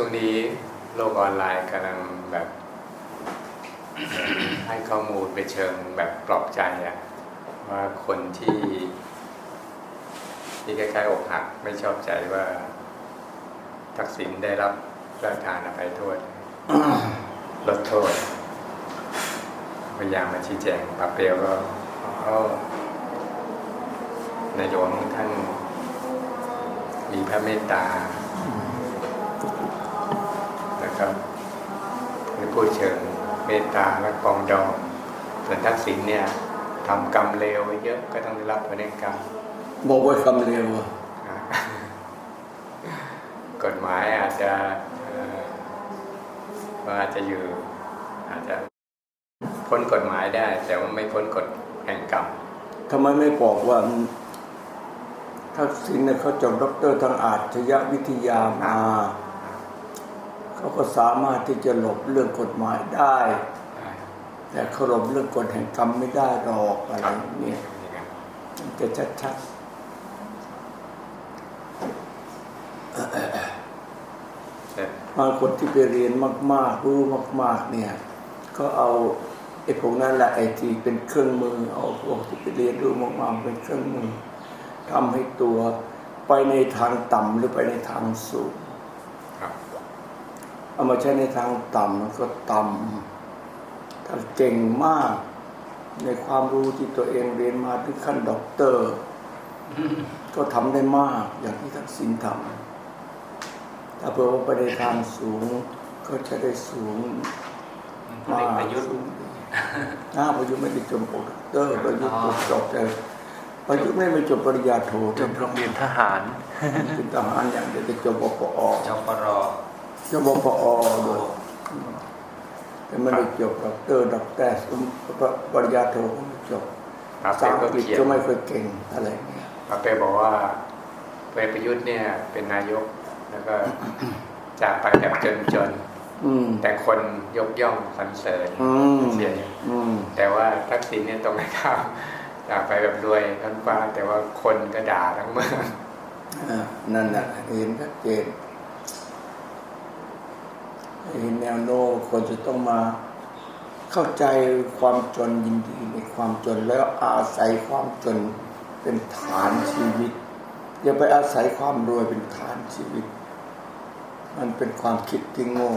ช่วงนี้โลกออนไลน์กำลังแบบ ให้ข้อมูลไปเชิงแบบปลอบใจอะว่าคนที่ ที่คล้ายๆอกหักไม่ชอบใจว่า ทักษิณได้รับพระทานอภัยโทษลดโทษพยายามมาชี้แจงปาเปียวก็ก็ในหลวงท่านมีพระเมตตา นะครับในพูดเชิงเมตตาและปรองดองส่วนทักษิณเนี่ยทำกรรมเลวไว้เยอะก็ต้องได้รับผลแห่งกรรมบอกไว้คำเร็วอะนะกฎหมายอาจจะเอ่อว่าอาจจะอยู่อาจจะพ้นกฎหมายได้ แต่ว่าไม่พ้นกฎแห่งกรรมทำไมไม่บอกว่าทักษิณเนี่ยเขาจบด็อกเตอร์ทางอาชญาวิทยามา เขาก็สามารถที่จะหลบเรื่องกฎหมายได้ แต่เขาหลบเรื่องกฎแห่งกรรมไม่ได้หรอกอะไรเงี้ยจะชัดๆบางคนที่ไปเรียนมาก ๆ รู้มาก ๆ เนี่ย ก็เอาไอ้พวกนั้นแหละไอ้ที่เป็นเครื่องมือ เอาพวกที่ไปเรียนรู้มากๆเป็นเครื่องมือทำให้ตัวไปในทางต่ำหรือไปในทางสูง เอามาใช้ในทางต่ำมันก็ต่ำถ้าเก่งมาก ในความรู้ที่ตัวเองเรียนมาถึงขั้นด็อกเตอร์ ก็ทำได้มากอย่างที่ทักษิณทำถ้าเผื่อว่าไปในทางสูง ก็จะได้สูงพลเอกประยุทธ์สูงดีน้าประยุทธ์ไม่ได้จบด็อกเตอร์ประยุทธ์จบแต่ประยุทธ์ไม่ไปจบปริญญาโทจบโรงเรียนทหารเป็นทหารอย่างเดียวจะจบปปอจปร จบปอด้วยแต่ไม่ได้จบด็อกเตอร์ด็อกเตอร์ปริญญาโทก็ไม่จบปาภาเปรษาอัก็งกฤษเขียนก็ไม่เคยเก่งอะไรเงี้ยปาเปรบอกว่าพลเอกประยุทธ์เนี่ย เป็นนายกแล้วก็จากไปแบบจนอืมๆแต่คนยกย่องสรรเสริญอืมเสียอืมแต่ว่าทักษิณเนี่ยตรงกันข้ามจากไปแบบรวยทั้งฟ้าแต่ว่าคนก็ด่าทั้งเมืองอ่านั่นน่ะเห็นชัดเจน เห็นแนวโน้มคนจะต้องมาเข้าใจความจนยินดีในความจนแล้วอาศัยความจนเป็นฐานชีวิต อย่าไปอาศัยความรวยเป็นฐานชีวิต มันเป็นความคิดที่โง่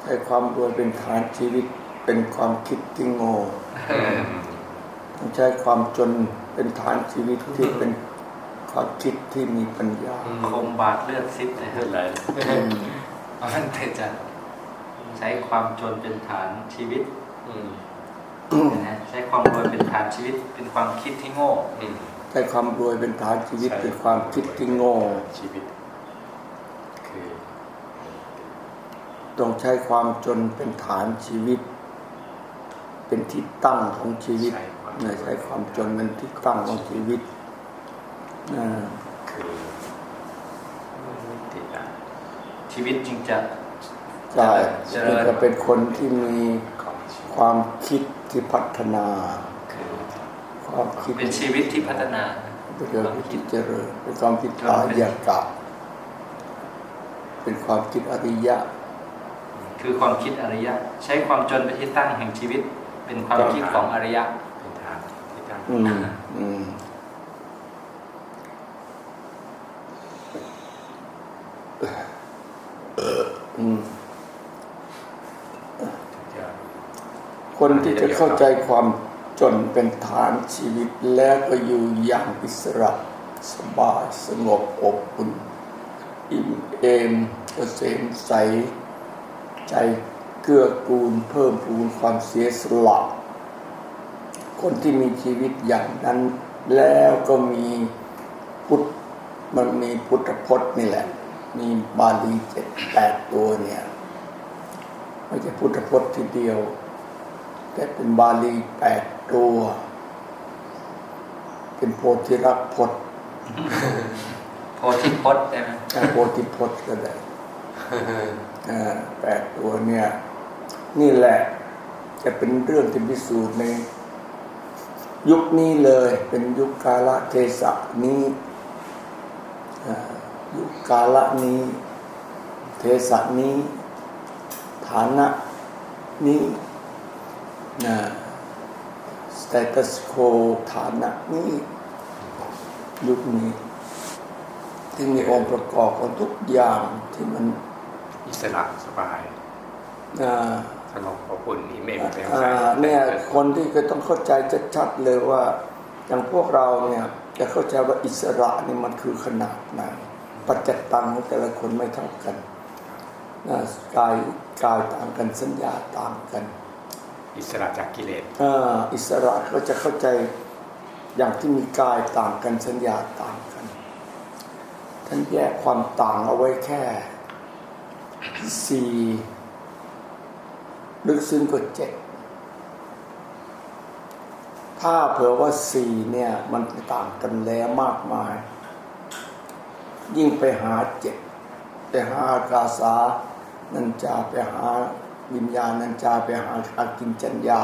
ใช้ความรวยเป็นฐานชีวิต เป็นความคิดที่โง่ต้องใช้ความจนเป็นฐานชีวิตที่เป็นความคิดที่มีปัญญาคมบาดเลือดซิบนะฮะอะไร เอาท่านเถอะจะใช้ความจนเป็นฐานชีวิตอืมนะฮะใช้ความรวยเป็นฐานชีวิต เป็นความคิดที่โง่อืมใช้ความรวยเป็นฐานชีวิตใช่เป็นความคิดที่โง่ชีวิตคือต้องใช้ความจนเป็นฐานชีวิต เป็นที่ตั้งของชีวิตใช้ความเนี่ยใช้ความจนเป็นที่ตั้งของชีวิตอ่าคือติดอะ ชีวิตจึงจะใช่เจริญจะเป็นคนที่มีของชีวิตความคิดที่พัฒนาคือความคิดเป็นชีวิตที่พัฒนาเป็นความคิดเจริญเป็นความคิดอริยกะเป็นความคิดอริยะ คือความคิดอริยะ ใช้ความจนเป็นที่ตั้งแห่งชีวิต เป็นความคิดของอริยะเป็นทางที่ตั้ง อืมอืมอืม จะ คนที่จะเข้าใจความจนเป็นฐานชีวิตแล้วก็อยู่อย่างอิสระสบายสงบอบอุ่นอิ่มเอมเกษมใส ใจเกื้อกูลเพิ่มพูนความเสียสละคนที่มีชีวิตอย่างนั้น แล้วก็มีพุทธมันมีพุทธพจน์นี่แหละ มีบาลีเจ็ดแปดตัวเนี่ยไม่ใช่พุทธพจน์ทีเดียว แต่เป็นบาลีแปดตัว เป็นโพธิรักษ์พจน์โพธิพจน์ใช่ไหมแต่โพธิพจน์ก็ได้อ่าแปดตัวเนี่ย นี่แหละ จะเป็นเรื่องที่พิสูจน์ใน ยุคนี้เลยเป็นยุคกาลเทศะนี้อ่ายุคกาละนี้สันี้ ฐานะนี้ นะสเตตัสโคฐานะนี้ยุคนี้ ที่มีองค์ประกอบของทุกอย่างที่มันอิสระสบายอ่าสงบอบอุ่นอิ่มเอ็มเต็มอ่าเนี่ยคนที่ก็ต้องเข้าใจชัดๆเลยว่า อย่างพวกเราเนี่ยจะเข้าใจว่าอิสระนี่มันคือขนาดไหนปัจจตังของแต่ละคนไม่เท่ากันนะกายกายต่างกันสัญญาต่างกัน อิสระจากกิเลสอ่าอิสระก็จะเข้าใจอย่างที่มีกายต่างกันสัญญาต่างกัน ท่านแยกความต่างเอาไว้แค่สี่ลึกซึ้งกว่าเจ็ดถ้าเผื่อว่าสี่เนี่ยมันต่างกันแล้วมากมาย ยิ่งไปหาเจ็ดไปหาอากาสานันจาไปหา วิญญาณนันจาไปหาอากินจัญญา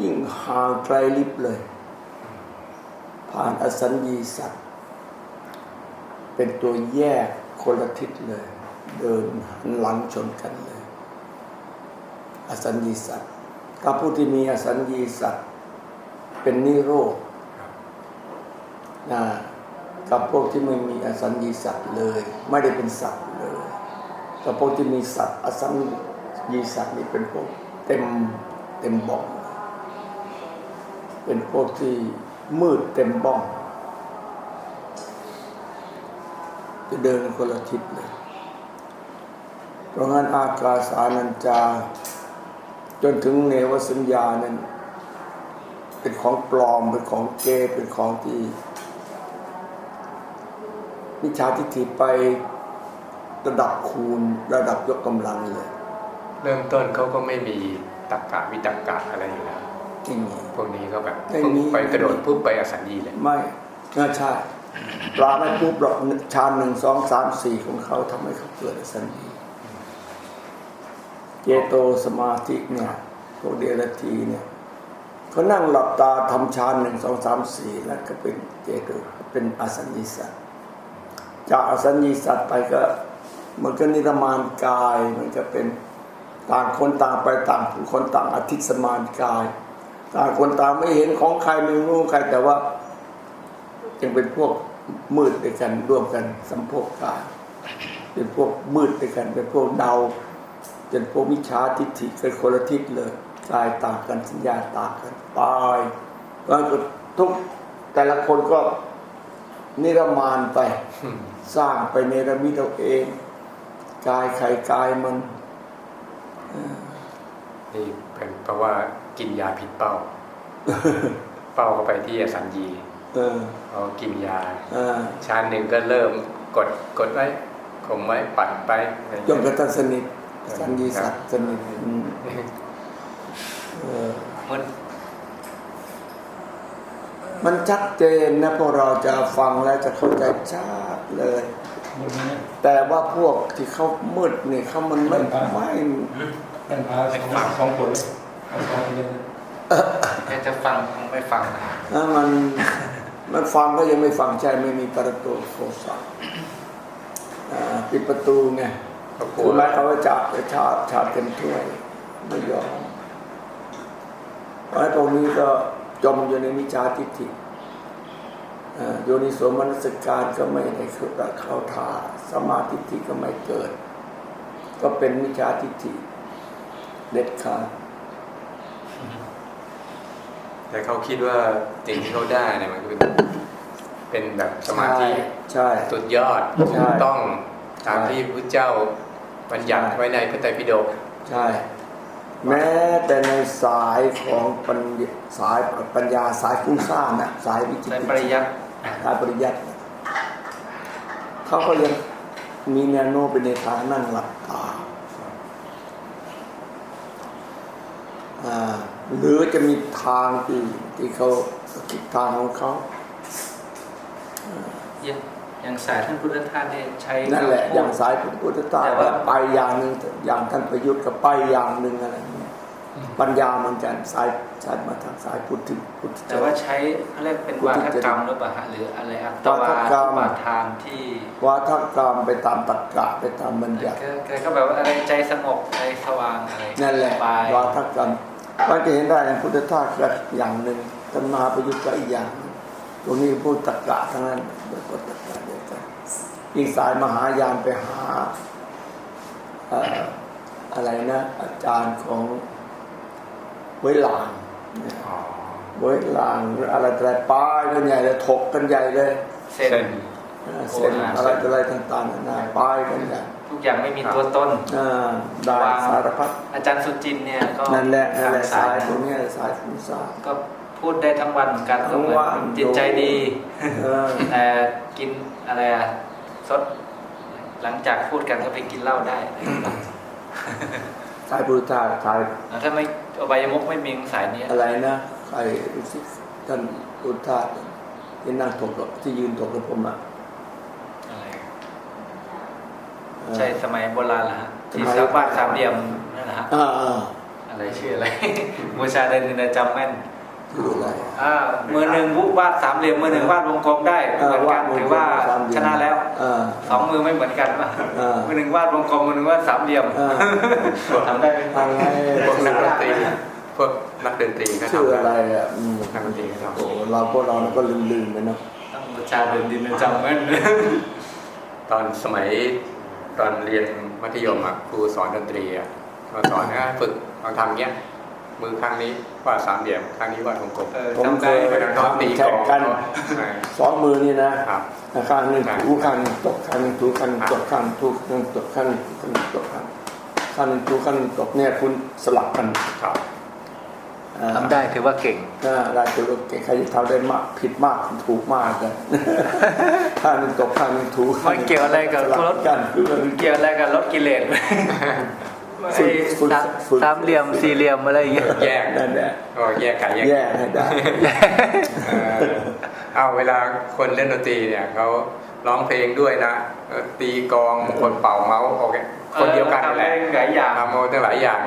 ยิ่งห่างไกลลิบเลย ผ่านอสัญญีสัตว์ เป็นตัวแยกคนละทิศเลย เดินหันหลังชนกันเลย อสัญญีสัตว์ถ้าผู้ที่มีอสัญญีสัตว์ เป็นนิโรธนะกับพวกที่ไม่มีอสัญญีสัตว์เลย ไม่ได้เป็นสัตว์เลยกับพวกที่มีสัตว์อสัญญี สัตว์นี่เป็นพวกเต็มเต็มบ่อง เป็นพวกที่มืดเต็มบ้อง จะเดินคนละทิศเลย เพราะงั้นอากาสานัญจา จนถึงเนวสัญญานั้น เป็นของปลอม เป็นของเกเป็นของที่วิชาทิฏฐิไประดับคูณ ระดับยกกำลังเลย เริ่มต้นเขาก็ไม่มีตักกะวิตักกะอะไรอยู่แล้วไม่มีพวกนี้ก็แบบไม่ปุ๊บมีไปกระโดดปุ๊บไปอสัญญีเลยไม่น่าใช่ปลาไม่ปุ๊บหรอกชาญหนึ่งสองสามสี่ของเขาทำให้เขาเกิดอสัญญีเจโตสมาธิเนี่ยพวกเดรัจฉีเนี่ยเขานั่งหลับตาทำฌานหนึ่งสองสามสี่แล้วก็เป็นเจโตเป็นอสัญญีสัตว์จากอสัญญีสัตว์ไปก็มันก็นิรมานกายมันก็เป็น ต่างคนต่างไปต่างคนต่างอธิตย์สมานกาย ต่างคนต่างไม่เห็นของใครไม่รู้ใครแต่ว่ายังเป็นพวกมืดด้วยกันร่วมกันสัมโพกกายเป็นพวกมืดด้วยกันเป็นพวกเดาเป็นพวกวิชาทิฏฐิเป็นคนละทิศเลยกายต่างกันสัญญาต่างกันตายก็ทุกแต่ละคนก็นิรมานไป สร้างไปเนรมิตเอาเอง กายใครกายมัน นี่เป็นเพราะว่ากินยาผิดเป้า เป้าเข้าไปที่อสัญญีเออพอกินยาเออชาญหนึ่งก็เริ่มกดกดไว้ข่มไว้ปัดไปอะไรจเงี้นยกระทั่งสนิทสัญญีสัตว์สนิทอืมเออมันมันชัดเจนนะพวกเราจะฟังแล้วจะเข้าใจชัดเลย แต่ว่าพวกที่เขามืดนี่เขามันไม่ไม่ เป็นพาสองสองคนเลยเอาสองคนเลยแค่จะฟังคงไม่ฟังนะมันมันฟังก็ยังไม่ฟังใช่ไม่มีประตูโทรศัพท์อ่าปิดประตูไงคุวณแม่เขาจะจับชาติชาติเต็มถ้วยไม่ยอมเพราะฉะนั้นตรงนี้ก็จมอยู่ในมิจฉาทิฏฐิโยนิสมนสการก็ไม่ได้เข้าเข้าท่าสมาธิทิฏฐิก็ไม่เกิด ก็เป็นมิจฉาทิฏฐิ เด็ดขาดแต่เขาคิดว่าสิ่งที่เขาได้เนี่ยมันคือเป็นแบบสมาธิใช่สุดยอดใช่ถูกต้องตามใช่ที่พระเจ้าบัญญัติใช่ไว้ในพระไตรปิฎกใช่ แม้แต่ในสายของปัญญาสายปัญญาสายฟุ้งซ่านนะสายวิจิตในรปริยัติสายปริยัติน่ะเขาก็ยังมีแนวโน้มไปในทางนั่งหลับตาอ่า หรือจะมีทางอื่นที่เขาคิดทางของเขาอย่างอย่างสายท่านพุทธทาสเนี่ยใช้นั่นแหละอย่างคำพูดสายพระพุทธเจ้าแต่ว่าไปอย่างหนึ่งอย่างท่านประยุทธ์ก็ไปอย่างหนึ่งอะไรอย่างเงี้ยปัญญาเหมือนกันสายสายมาทางสายพุทธถึงพุทธแต่ว่าใช้เขาเรียกเป็นวาทกรรมหรือเปล่าฮะหรืออะไรอัตวาวาทกรรมปาทานที่วาทกรรมไปตามตรรกะไปตามบัญญัติก็ก็ก็แบบว่าอะไรใจสงบใจสว่างอะไรนั่นแหละสบายวาทกรรม เราจะเห็นได้ในพุทธทาสก็อย่างหนึ่งธรรมาประยุกต์ก็อีกอย่างหนึ่งตรงนี้พูดตรรกะทั้งนั้นโดยพูดตรรกะเดียวกันยิ่งสายมหายานไปหาเอ่ออะไรนะ อาจารย์ของเวยหลางเนี่ยอ๋อเวยหลางหรืออะไรแต่ป้ายกันใหญ่เลยถกกันใหญ่เลย เส้นเส้นเออเส้นอะไรต่ออะไรต่างๆนานาป้ายกันใหญ่ทุก อย่างไม่มีตัวตนอ่าได้วางสารพัดอาจารย์สุจินต์เนี่ยก็นั่นแหละนั่นแหละสาสายยตรงเนี้ยสายฟุ้งซ่านก็พูดได้ทั้งวันเหมือนกันทั้งวันจิตใจดีเออแต่กินอะไรอะสดหลังจากพูดกันก็ไปกินเหล้าได้อะไรอย่างเงี้ยสายพุทธาสายแล้วถ้าไม่อบายมุกไม่มีสายนี้อะไรนะใครรู้สึกท่านพุทธาที่นั่งถกกับที่ยืนถกกับผมอะ อะไร เออ ใช่สมัยโบราณเหรอฮะที่สมัยสามวาดสามเหลี่ยมนั่นนะฮะอ่าอ่าอะไรชื่ออะไร บูชาเดนนินจำแม่นคืออะไรอ่ามือหนึ่งวาดสามเหลี่ยมมือหนึ่งวาดวงกลมได้เหมือนกันถือว่าชนะแล้วอ่าสองมือไม่เหมือนกันป่ะอ่ามือหนึ่งวาดวงกลมมือหนึ่งวาดสามเหลี่ยมอ่าทำได้ไหมอะไรพวกนักดนตรีพวกนักดนตรีก็ชื่อทำอะไรอะอืมนักดนตรีก็ทำโอ้เราพวกเราก็ลืมๆไปเนาะต้องบูชาเดนดินจำแม่นตอนสมัย ตอนเรียนมัธยมอะครูสอนดนตรีอะมาสอนนะฝึกลองทำเงี้ย มือข้างนี้วาดสามเหลี่ยมข้างนี้วาดวงกลมเออผมจำเคได้ยน้องตีกลองแข่งกันใช่สองมือนี่นะครับข้างหนึ่งถูข้างหนึ่งตกข้างหนึ่งถูข้างหนึ่งตกข้างหนึ่งถูข้างหนึ่งตกข้างหนึ่งถูข้างหนึ่งตกข้างข้างหนึ่งถูข้างหนึ่งตกเนี่ยคุณสลับกันครับอ่า ทำได้ถือว่าเก่งอ่าได้ถือว่าเก่งใครจะทำได้มากผิดมากถูกมากเลยข้างหนึ่งตกข้างหนึ่งถูมันเกี่ยวอะไรกับสลัรบถกันคือมันเกี่ยวอะไรกับลดกิเลสฝึไอ้กฝึกสามฝึกสามเหลี่ยมสี่เหลี่ยมอะไรอย่างเงี้ยแยกนั่นแหละก็แยกกันแยกแยกให้ได้เออเอาเวลาคนเล่นดนตรีเนี่ยเขาร้องเพลงด้วยนะเออตีกลองคนเป่าเมาส์โอเคคนเดียวกันนั่นแหละทำได้หลายอย่างทำโมตั้งหลายอย่าง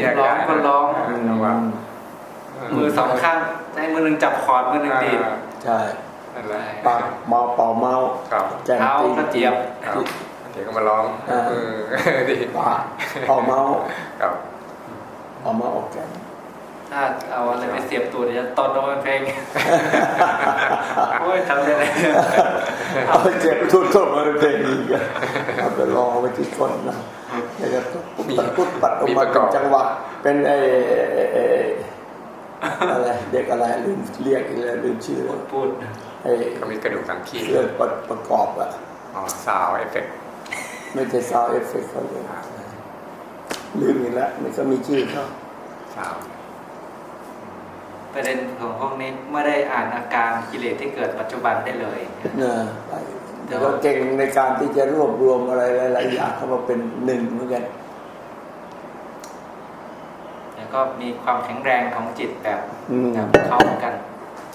แยกร้อได้งคนร้องอื มจังหวะมือสองข้างให้มือหนึ่งจับคอร์ดมือหนึ่งดีดใช่นั่นแหละปากเมาเป่าเมาครับแจ้งเท้าตีก็เจียบครับเดี๋ยวก็มาร้องอ่าเออดีปากเป่าเมาครับเป่าเมาออกแกนถ้าเอาอะไรไปเสียบตัวเดี๋ยวจะตอนโดนเพลงโอ้ยทำได้เลยเอาเจ็บทุบทุบมาเป็นเพลงดีกันเอาไปลองเอาไปที่ก้นนะแล้วก็ปุ๊บปัดปุ๊บปัดออกมาเป็นจังหวะเป็นไอ้ไอ้อะไรเด็กอะไรลืมเรียกอีกแล้วลืมชื่อแล้วพูดไอ้ก็มีกระดูกสังคีเรื่องประประกอบอะอ๋อซาวเอฟเฟกต์ไม่ใช่ซาวเอฟเฟกต์เขาเลยลืมอีกแล้วมันก็มีชื่อเขาซาวประเด็นของพวกนี้ไม่ได้อ่านอาการกิเลสที่เกิดปัจจุบันได้เลยเนอะไปแต่ว่าเก่งในการที่จะรวบรวมอะไรหลายๆอย่างเข้ามาเป็นหนึ่งเหมือนกันแล้ว ก็มีความแข็งแรงของจิตแบบอืมแบบเขาเหมือนกัน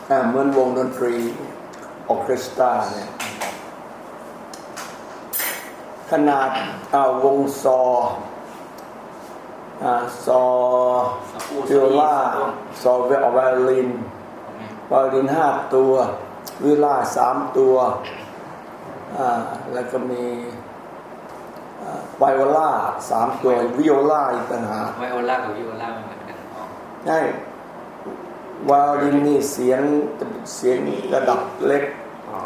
อ่าเหมือนวงดนตรีออร์เคสตราเนี่ยขนาดอ่าวงซออ่าซอวิโอลาซอเวอไวโอลินไวโอลินห้าตัววิโอลาสามตัวอ่าแล้วก็มีอ่า ไวโอลาสามตัววิโอลาอีกต่างหากไวโอลากับวิโอลาไม่เหมือนกันอ๋อใช่ไวโอลินนี่เสียงเสียงระดับเล็กอ๋อ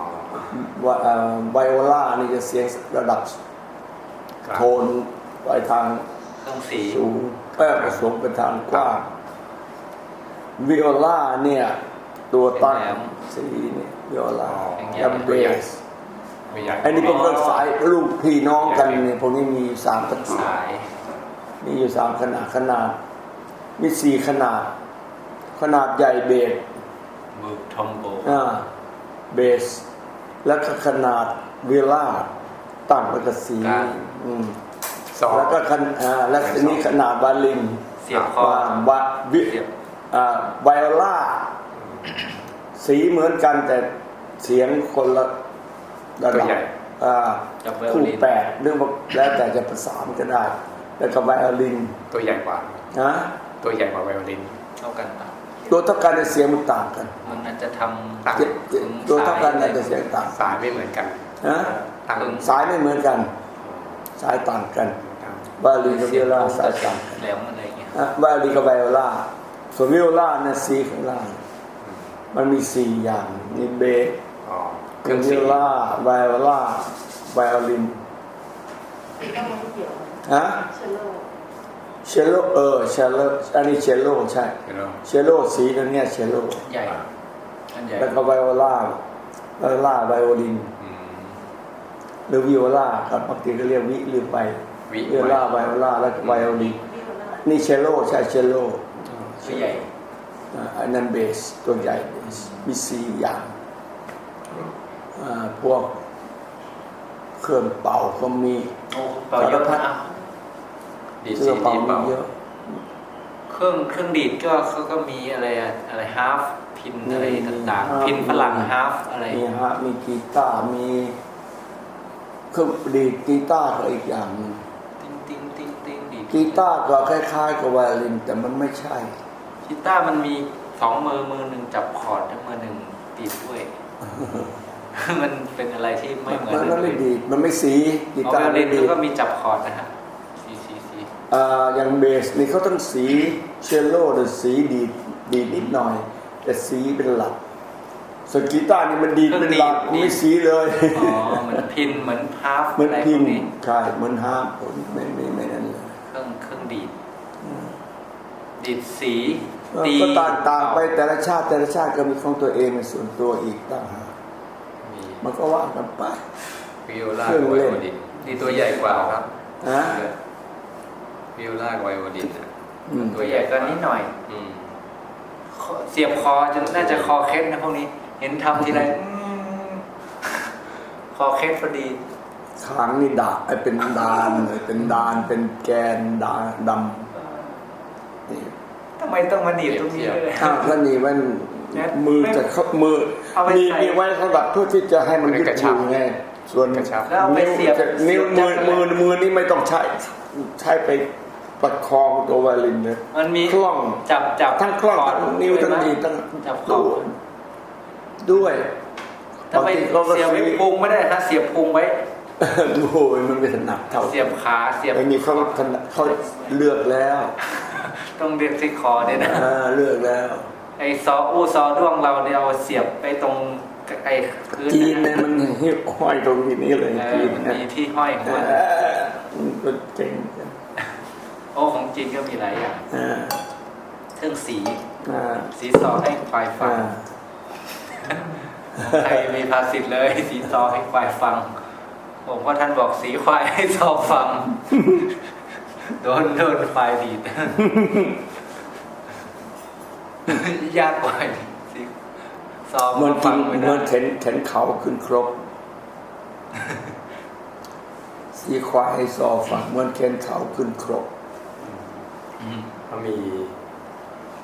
วะเอ่อไวโอลานี่จะเสียงระดับครับโทนไปทางเครื่องสีสูงเออสูงไปทางกว้างวิโอลาเนี่ย ตัวตั้งสีเนี่ยวิโอลาดัมเบส ไม่ใหญ่อันนี้ก็เพิ่งสายลูกพี่น้องกันเนี่ยพวกนี้มีสามขนาดสายมีอยู่สามขนาดขนาด มีสี่ขนาด ขนาดใหญ่เบสมือทอมโบอ่าเบส แล้วก็ขนาดเวลาต่ำแล้วก็สีอืมสองแล้วก็ขนอ่าแล้วทีนี้ขนาดวาลินเสียบคอวาบาวิเสียบอ่าไวโอลาสีเหมือนกันแต่เสียงคนละ ระตัวดับใหญ่อ่ากับไวโอคู่ลินแปดเรื่องว่าแล้วแต่จะประสานก็ได้ แล้วก็ไวโอลิน ตัวใหญ่กว่านะตตัวใหญ่กว่าไวโอลินเท่ากันปะตัวเท่ากันแต่เสียงมันต่างกัน มันอาจจะทำต่างเจ็ดเจ็ดตัวเท่ากันแต่เสียงต่างสายไม่เหมือนกันฮะต่างสายไม่เหมือนกัน สายต่างกันไวโอลินกับวิโอลาสายต่างกันแหลมอะไรเงี้ยอะไวโอลินกับไวโอลาส่วนวิโอลาเนี่ยสีข้างล่างมันมีสี่อย่างมีเบสอ๋อ เคเครื่รื่อองงเสีวิยโองลาไวโอลาไวโอลินต้องไม่เกี่ยวฮะเชลโลเชลโลเออเชลโลอันนี้เชลโลใช่เห็นไหมเชลโลสีนั่นเนี่ยเชลโลใหญ่อันใหญ่แล้วก็ไวโอลาไวโอลาไวโอลินอืม หรือวิโอลาครับบางทีก็เรียกวิหรือไปวิวิ โอลาไวโอลาแล้วก็ไวโอลินวิโอลานี่เชลโลใช่เชลโล ตัวใหญ่ อ่าอันนั้นเบสตัวใหญ่เบสมีสี่อย่างอ่า พวกเครื่องเป่าก็มีโอ้เป่าเยอะสารพัดนะดีเครื่ซีองเป่าดีมีเป่าเยอะ เครื่องเครื่องดีดก็เขาก็มีอะไรอะอะไรฮาฟพินอะไรต่างๆพินฝรั่งฮาฟอะไรมีฮะมีกีตาร์มีเครื่องดีดกีตาร์ก็อีกอย่างหนึงติ้งติ้งติ้งติ้งดีดกีตาร์ก็คล้ายๆกับไวโอลิน แต่มันไม่ใช่ กีตาร์มันมีสองมือมือหนึ่งจับคอร์ดแล้วมือหนึ่งดีดด้วย มันเป็นอะไรที่ไม่เหมือนมันมันไม่ดีดมันไม่สีกีกีตาตาร์ร์ไม่เล่นดีดก็มีจับคอร์ดนะฮะซีซีซีอ่าอย่างเบสนี่เขาต้องสีเชลโล่แต่สีดีดดีดนิดหน่อย แต่สีเป็นหลักส่วนกีตาร์นี่มันดีดเป็นหลักไม่สีเลยอ๋อเหมือนพินเหมือนฮาฟเหมือนอะไรพพิวมกพ์นี้ใช่เหมือนฮาร์ปไม่ไม่ไม่นั่นเลยเครื่องเครื่องดีดดีดสีเออตีก็ต่างต่างไปแต่ละชาติแต่ละชาติก็มีของตัวเองเป็นส่วนตัวอีกต่างหาก มีมันก็ว่ากันไปวิโอลาเครื่องไวเล่นโอลินนี่ตัวใหญ่กว่าครับฮะวิโอลาไวโอลินน่ะอืมตัวใหญ่ก็นิดหน่อยอืมเสียบคอจนน่าจะคอเคล็ดนะพวกนี้ เห็นทำทีไรอืมคอเคล็ดพอดีคางนี่ดาไอเป็นดานเลยเป็นดานเป็นแกนดาดำนี่ทำไมต้องมาหนีบตรงนี้ด้วยถ้าถ้านี่มันเนี่ยมือจะเข้ามือเอาไปมีใส่ มีไว้สำหรับเพื่อที่จะให้มันยึดอยู่ไงส่วนกระชับ แล้วเอาไปนิ้วเสียบจะนิ้วเสีมืยอบจักรมือมือนี่ไม่ต้องใช้ใช้ไปประคองตัวไวโอลินเลยมันมี คล่อง จับจับทั้งคล่องอร์ดทั้งนิ้วทั้งดีดทั้งจับคอด้วยด้วยทำไมบางทีเขาก็เสียบไว้ซื้อพุงไม่ได้ฮะเสียบพุงไว้ ดูโอ้ยมันไม่ถนัดเท่าเสียบขาเสียบไอ้นี่เขาถนัดเขาเลือกแล้วต้องเรียกที่คอเนี่ยนะ อ่าเลือกแล้ว ไอ้ซออู้ซอด้วงเราเนี่ยเอาเสียบไปตรงไอ้พื้นจีนนะเนี่ยมันหิ้วห้อยตรงที่นี้เลยเอจีอนมันเนี่ยมีที่ห้อยของเอมันอมันก็เจ๋งจังโอ้ของจีนก็มีหลายอย่างอ่าเครื่องสีอ่าสีซอให้ควายฟัอ่างใครมีภาษิตเลย สีซอให้ควายฟังผมว่าท่านบอกสีควายให้ซอฟังโดนโดนควายดีด ยากกว่าอีกสีซอเหมือนฟักินไม่เหได้มือนเข็นเข็นเขาขึ้นครบสีควายให้ซอฝังเหมือนเข็นเขาขึ้นครบอืมเขามี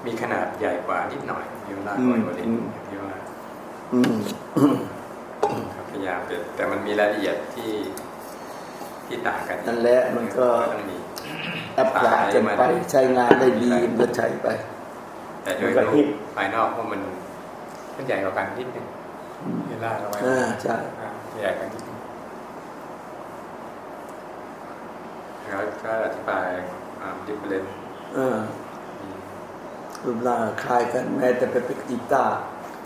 มีขนาดใหญ่กว่านิดหน่อยวิโอลาอืไวมโอลินอืมวิโอลาอืมพยายามเป็นแต่มันมีรายละเอียดที่ที่ต่างกันนั่นแหละมันก็ต้องมีแอปพลายกันไปใช้งานได้ดีมันก็ใช้ไป แต่โดยมันก็ฮิรูตปภายนอกพวกมันมันใหญ่กว่ากันนิดนึงเวลาเราไว้อ่าใช่อ่าใหญ่กันนิดนึงแล้วก็อธิบายดิฟเฟนเออรูปร่างคล้ายกันแม้แต่ไปเป็นกีตาร์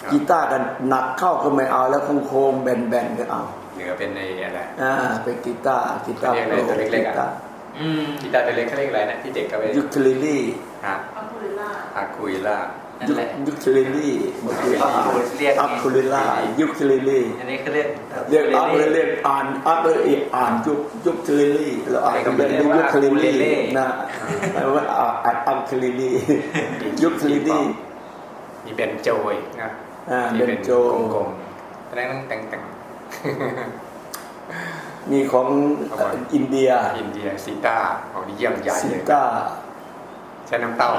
ครับกีตาร์กันหนักเข้าก็ไม่เอาแล้วโค้งๆแบนๆก็เอาเหนือเป็นในอะไรอ่าเป็นกีตาร์กีตาร์เรียกอะไรตัวเล็กๆอะกีตาร์อืมกีตาร์ตัวเล็กเขาเรียกอะไรนะที่เด็กก็ไปยูคลิลี่ฮะอัลคูลิล่า อากุยล่านั่นยูแหละยูคลิลี่เมื่อกี้อัพคูเรียกไงอัพคูลิล่ายูคลิลี่อันนี้เขาเรียกเรียกอัพเลยเรียกอ่านอัพเลยอ่านยุคยุคคลิลี่แล้วอ่านก็เป็นยุคคลิลี่นะแปลว่าอ่านอัพคลิลี่ยุคคลิลี่มีเป็นโจยนะอ่าที่เป็นโจกลมๆแต่งแต่งแต่งมีของเอาไว้อินเดีย อินเดียซิต้าของนี่เยี่ยมใหญ่ซิเลยต้าใช้น้ำเต้า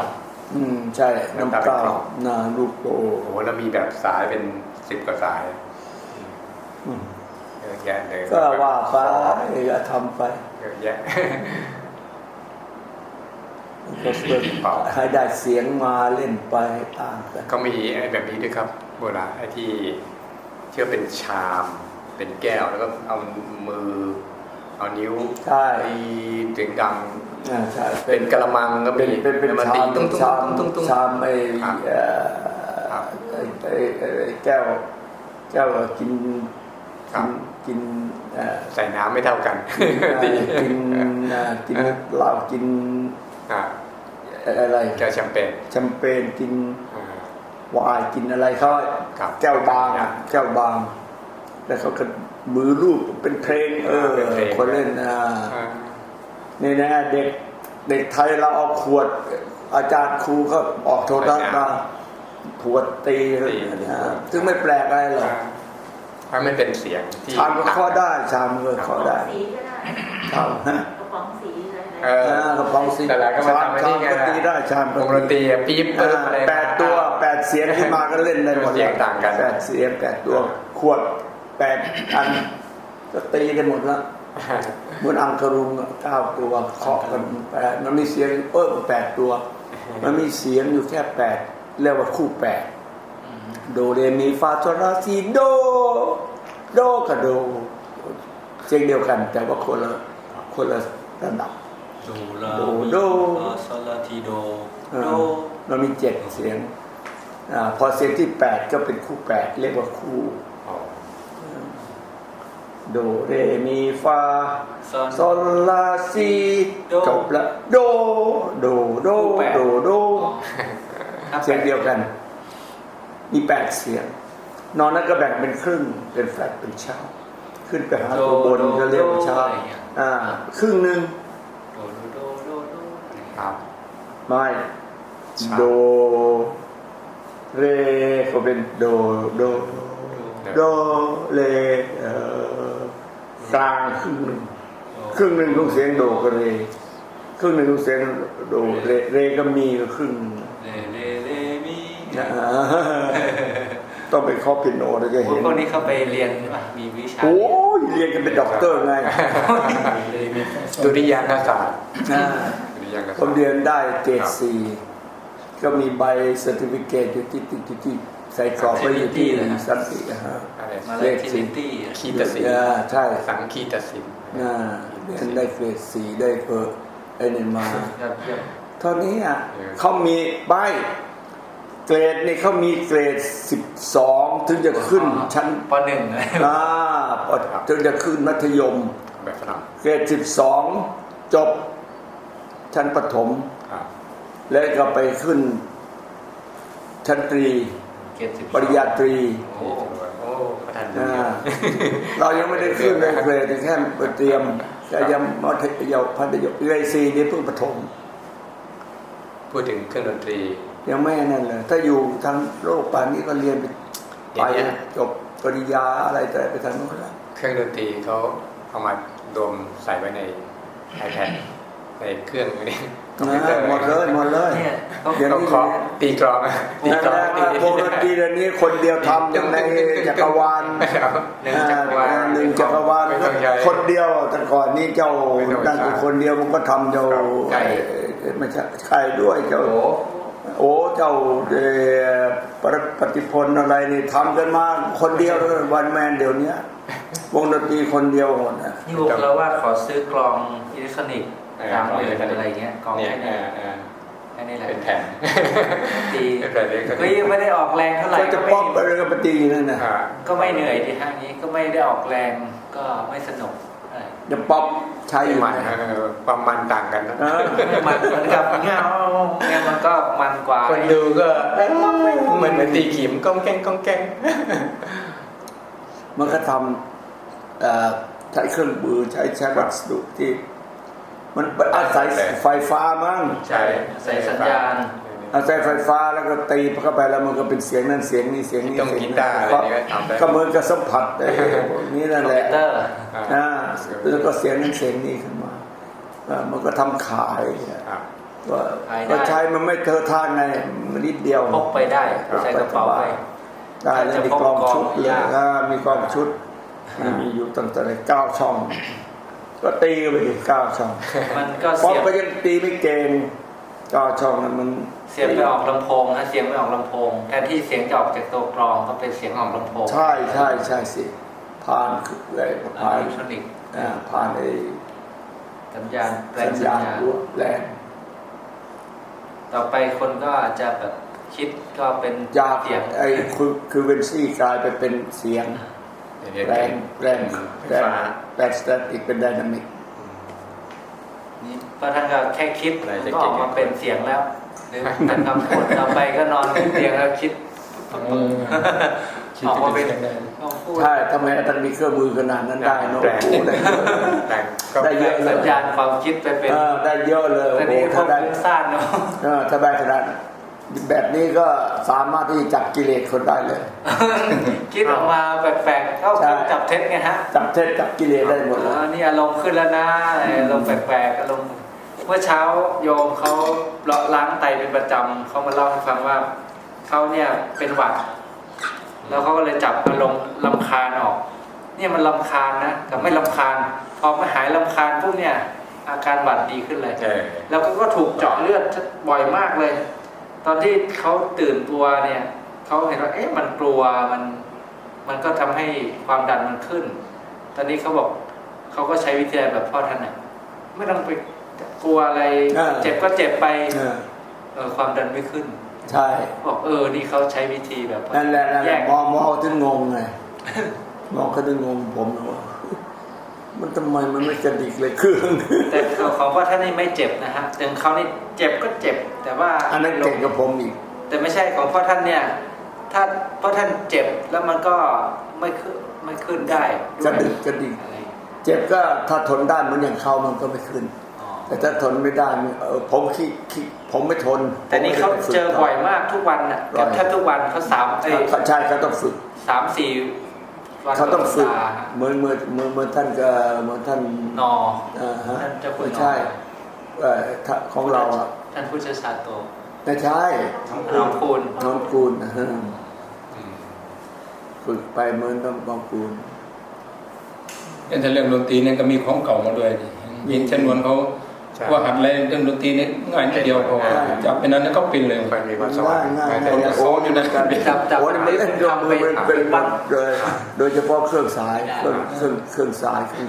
อืมใช่น้ำน้ำตาเต้าเป็นกรอบนาลูกโปโอ้โหแล้วมีแบบสายเป็นสิบกว่าสายอืมเยอะแยะเลยก็ว่าไปก็ทำไปเยอะแยะเก็เพื่อเป่าให้ได้เสียงมาเล่นไปต่างกันก็มีไอ้แบบนี้ด้วยครับโบราณไอ้ที่เชื่อเป็นชามเป็นแก้วแล้วก็เอามือเอานิ้วใช่ตีเสียงดัง อ่าใช่เป็นกระมังก็มีเป็นเป็นเป็นแล้วมาชาตีมตุ้งตุ้งชามตุ้งตุ้ง ชามไอ้ครับ เอ่อครับไอ้ไอ้ไอ้ไอ้แก้วแก้วกินครักิบนกินเอ่อใส่น้ำไม่เท่ากันตีกินเอ่อกินเหล้ากินอ่าอะไรแก้วแชมเปญแชมเปญกิน อ่าไวายกินอะไรเขาครับ แก้วบางครับแก้วบาง แล้วเขาก็มือรูปเป็นเพลง เออเป็นเพลงคนเล่นอ่าอ่า นี่นะเด็กเด็กไทยเราเอาขวด อาจารย์ครูก็ออกโทรทัศน์มาขวดตีเลยนะซึ่งไม่แปลกอะไรหรอกเพราะมันเป็นเสียงที่ชามก็ข้อได้ชามก็ข้อได้สีก็ได้ชามฮะกระป๋องสีอะไรเอออ่ากระป๋องสีแต่ละก็มาทำไอ้ชามนี่ไงก็ตีได้ชามวงดนตรีอะปี๊บอ่าปึ๊บอะไรแปดตัวแปดเสียงที่มาก็เล่นได้หมดเสียงต่างกันแปดเสียงแปดตัวขวดแปดอันก็ตีกันหมดแล้ว เหมือนอังคารุงอะเก้าตัวเคาะกันแปดมันมีเสียงเพิ่มแปดตัว มันมีเสียงอยู่แค่แปดเรียกว่าคู่แปดโดเรมีฟาโซลาซีโด โดกับโดเสียงเดียวกัน แต่ว่าคนละคนละระดับดูลาโดโดลาซาลาทีโดอ่าโดเรามีเจ็ดเสียงอาพอเสียงที่แปดก็เป็นคู่แปดเรียกว่าคู่อ๋อ โดเรมีฟาซอนโซลาซีโด จบละโดโดโดคู่แปด โดโดครับเสียงเดียวกัน มีแปดเสียง นอนนั้นก็แบ่งเป็นครึ่งเป็นแฟลตเป็นเช้า ขึ้นไปหาตัวบนก็เรียกว่าเช้าอะไรเงี้ย อ่า ครึ่งหนึ่งโดโดโดโดโดครับ ไม่เช้า โด เรก็เป็นโดโด โดเลเอ่อ กลางครึ่งหนึ่งครึ่งหนึ่งของเสียงโดก็เรครึ่งหนึ่งของเสียงโดเรเรก็มีก็ครึ่งหนึ่งเลเลเลมีอ่าต้องไปเคาะพิโนเราจะพวเห็กนพวกนี้เขาไปเรียนป่ะมีวิชาโอ้ยเรียนกันเป็นด็อกเตอร์ไงเลยมีดุริยางคศาสตร์อ่าดุริยางคผศามสตร์เรียนได้เกรดสี่ก็มีใบเซอร์ติฟิเคตอยู่ที่ที่ที่ที่ใส่กรอบไว้อยู่ที่สันติอะฮะอะไรมาเลทิลิตี้คีตศิลอ่าป์ใช่สังคีตศิลป์น่าเรียนได้เกรดสี่ได้เออไอ้นี่มายอดเยี่ยมเท่านี้อะเขามีใบเกรดนี่เขามีเกรดสิบสองถึงจะขึ้นชั้นปหนึ่งอ่าถึงจะขึ้นมัธยมแบบฝรั่งเกรดสิบสองจบชั้นประถมครับแล้วก็ไปขึ้นชั้นตรีเกียรติสิบ ปริญญาตรีโอ้โอ้ประธานดีอ่าเรายังไม่ได้ขึ้นเลยเกรดแค่ไปเตรียมแต่ยังมัธยมพันธยมเกรดสี่นี่เพิ่งประถมพูดถึงเครื่องดนตรี ยังไม่นั่นเลยถ้าอยู่ทางโลกป่านนี้ก็เรียนไปเดี๋ยวนี้จบปริญญาอะไรแต่ไปทางโน้นแล้วเครื่องดนตรีเขาเอามารวมใส่ไว้ใน iPad ในเครื่องนี้ คอมพิวเตอร์นะหมดเลยหมดเลยเนี่ยต้องเดี๋ยวต้องนี้เคาะตีกลองอะตีนั่นกลแหองละว่าวงดนตรีเดี๋ยวนี้คนเดียวทำอย่างในจักรวาลหนึ่งจักรวาลอ่หนึ่งจักรวาลไม่ต้องใช้คนเดียวแต่ก่อนนี้เจ้าไม่ต้องใช้นั่นคือคนเดียวมันก็ทำเจ้าไก่เอ่อไม่ใช่ไก่ด้วยเจ้าโอ้โอ้เจ้าเอ่อปรปฏิพลอะไรนี่ทำกันมาคนเดียววันแมนเดี๋ยวนี้วงดนตรีคนเดียวหมดนะนี่บอกเราว่าขอซื้อกลองอิเล็กทรอนิกส์ เออตามกลองเลอิยเล็กทรอนิกส์อะไรเงี้ยกลองเนี่ยแค่เอนี้อเออแค่นี้แหละเป็นแผ่นตีเป็นแผ่นเล็กก็ยังไม่ได้ออกแรงเท่าไหร่ก็จะก็ป๊อปไม่อะไรก็ปฏินั่นนะอ่าก็ไม่เหนื่อยที่ห้างนี้ก็ไม่ได้ออกแรงก็ไม่สนุกเท่าไหร่จะป๊อปใช้ใช่อยู่มันนะเออความมันต่างกันนะเออมันเหมือนกับเงาเนี่ยมันก็มันกว่าคนดูก็เอ้ยเหมือนเหมือนตีขิมก้องแก้งก้องแก้งมันก็ทำเอ่อใช้เครื่องมือใช้ใช้วัสดุที่ มันอาศัยไฟฟ้ามั้งใช่ใส่สัญญาณอาศัยไฟฟ้าแล้วก็ตีเข้าไปแล้วมันก็เป็นเสียงนั่นเสียงนี้เสียงนี้ต้องเสียงกีนี้ตาร์อะไรนี่ก็ทำได้ก็เหมือนกับสัมผัสไอ้พวกนี้นั่นคอมแหพิละวเตอร์อ่าแล้วก็เสียงนั้นเสียงนี้ขึ้นมาอ่ามันก็ทำขายครับก็ขายได้ก็ใช้มันไม่เทอะทานไงมันนิดเดียวพกไปได้ใส่กระเป๋าไปได้แล้วมีกล้องชุดเลยจะพกกล้องอ่ามีกล้องชุดอ่ามีมีอยู่ตั้งแต่เก้าช่อง ก็ตีไปดิเก้าช่องมันก็ป๊อเสีปยบก็ยังตีไม่เก่งก็ช่องนั้นมันเสียงไปออกลำโพงนะเสียงไปออกลำโพงแทนที่เสียงจะออกจากตัวกรองก็เป็นเสียงออกลำโพงใช่ใช่ใช่สิผ่านคืออะไรอิผ่านเล็กทรอนิกส์อ่าผ่านไอ้สัญญาณแปลสังญสัญญาณญาณหัวแรงต่อไปคนก็อาจจะแบบคิดก็เป็นยากเสียงไอ้คือคือเวนซี่กลายไปเป็นเสียงเรียน แรเก่งงแรงไฟแรงฟ้าแรงสแตติกเป็นไดนามิกนี่เพราะท่านก็แค่คิดอะไรจะก็ออกมาเก่งเป็นเสียงแล้วหรือท่านคำพูดต่อไปก็นอนขึ้นเตียงแล้วคิดเออคิดออกจะมาเป็นเสียงได้ก็พูดใช่ทำไมท่านมีเครื่องมือขนาดนั้นได้เนอะโอ้โหได้เยอะแต่ก็ได้เยอะเลสัยญญาณความคิดไปเป็นเออได้เยอะเลยโอ้แต่โหนี่พวถ้ากได้ฟุ้งซ่านเนาะเออถ้าได้ขนาด แบบนี้ก็สามารถที่จะจับกิเลสคนได้เลย คิดออกมาแปลกๆเข้าใช่จับเท็จไงฮะ จับเท็จจับกิเลสได้หมดเลยอ๋อนี่อารมณ์ขึ้นแล้วนะอารมณ์แปลกๆอารมณ์เมื่อเช้าโยมเขาเลาะล้างไตเป็นประจำเขามาเล่าให้ฟังว่าเขาเนี่ยเป็นหวัด แล้วเขาก็เลยจับอารมณ์ลำคาญออก เนี่ยมันลำคาญนะกับไม่ลำคาญพอมาหายลำคาญปุ๊บเนี่ยอาการหวัดดีขึ้นเลยเออแล้วก็ก็ถูกเจาะเลือดบ่อยมากเลย ตอนที่เขาตื่นตัวเนี่ยเขาเห็นว่าเอ๊ะมันกลัวมันมันก็ทำให้ความดันมันขึ้น ตอนนี้เขาบอกเขาก็ใช้วิธีแบบพ่อท่านน่ะไม่ต้องไปกลัวอะไรอ่าเจ็บก็เจ็บไปเออเออความดันไม่ขึ้น ใช่บอกเออนี่เขาใช้วิธีแบบนั่นแหละนั่นแหแยละกมองมองถึงงงไงมองเขาถึงงงผมนะว่า มันทำไมมันไม่กระดิกเลยเครื่องแต่ของพ่อท่านนี่ไม่เจ็บนะฮะถึงเขานี่เจ็บก็เจ็บ แต่ว่าอันนั้นเก่งกับผมอีก แต่ไม่ใช่ของพ่อท่านเนี่ยถ้าพ่อท่านเจ็บแล้วมันก็ไม่ขึ้นไม่ขึ้นได้กระดิกกระดิกอะไรเจ็บก็ถ้าทนได้เหมือนอย่างเขามันก็ไม่ขึ้นอ๋อแต่ถ้าทนไม่ได้มันเออผมขี้ขี้ผมไม่ทน แต่นี่เขาเจอบ่อยมากทุกวันน่ะบ่อยแทบทุกวันเขาสามเอ้ยเขาใช่เขาต้องฝึกสามสี่วัน เขาต้องฝึกสัปดาห์เหมือนเหมือนเหมือนเหมือนท่านก็เหมือนท่านนออ่าฮะท่านเจ้าคุณไม่ใช่เอ่อถ้าของเราอะท่านผู้เชี่ยวชาญโตไม่ใช่น้องคูณน้องกูลนะฮะอืมฝึกไปเหมือนน้องน้องกูลเป็นแต่เรื่องดนตรีเนี่ยก็มีของเก่ามาด้วยดิยินชนวนเขาใช่ ว่าหัดอะไรเรื่องดนตรีเนี่ยง่ายนิดเดียวพอจับไปนั้นแล้วก็เป็นเลยค่อยมีความสวรง่ารยค์ง่ายแต่ง่ายคนโอ้โอ้นี่มันการจับจับโอ้นี่มันเล่นเครื่องมือเป็นเป็นหมดเลยอ่าโดยเฉพาะเครื่องสายเครื่องเครื่องเครื่องสายเครื่อง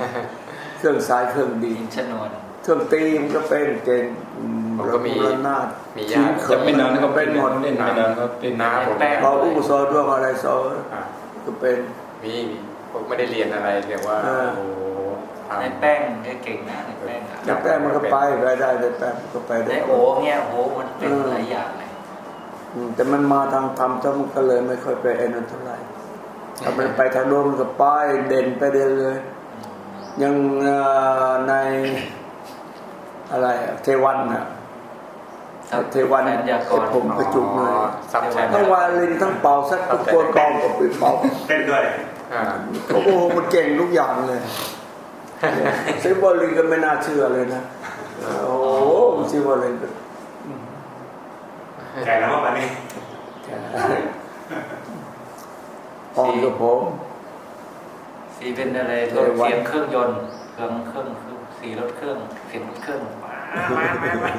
เครื่องสายเครื่องดีอินชนวนเครื่องตีมันก็เป็นเก่งอืผมก็มีระนาดมีญาติจะไม่นานก็เป็เป็นนหมดเล่นไม่นานก็เป็นน้าผมเราอู้ซอดวงอะไรซออ่าก็เป็นมีมีผมไม่ได้เรียนอะไรแต่ว่าอ่าโอ้โหทำ ในแป้งก็เก่งนะในแป้งอะแต่แป้งมันก็ไปไปได้ได้แป้งมันก็ไปในได้โอเนี่ยโอ้โหมันเป็นหลายอย่างเลยอืมแต่มันมาทางธรรมซะมันก็เลยไม่ค่อยไปเอ็นนเท่าไหร่ถ้ามันไปทางโลกมันก็ไปเด่นไปเด่นเลย ยังเอ่อในอะไรอะเทวันน่ะเทวันแฟนยากรผมกระจุกเลยซับแชททั้งวาลินทั้งเป่าสักตะโกนกองก็ไปเป่าเต้นด้วยอ่าโอ้โหมันเก่งทุกอย่างเลย ซิวลินก็ไม่น่าเชื่อเลยนะ โอ้โหซิวลินก็แข่แล้ววันนี้ออมกับผมสีเป็นอะไรรถเสียงเครื่องยนต์เครื่องเครื่องเครื่องสีรถเครื่องเสียงรถเครื่องมามามามา